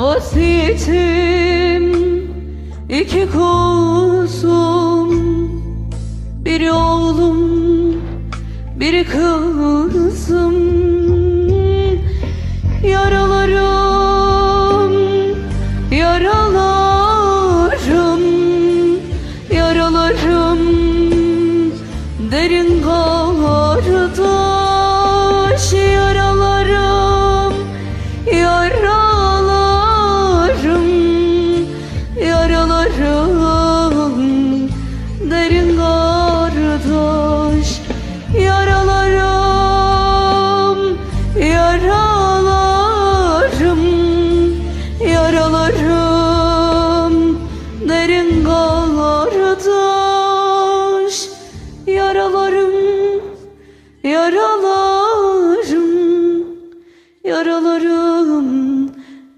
Vasiyetim iki kuzum Biri oğlum biri kızım. Yaralarım Yaralarım Yaralarım. Derin kardeş kardeş Yaralarım, yaralarım, yaralarım.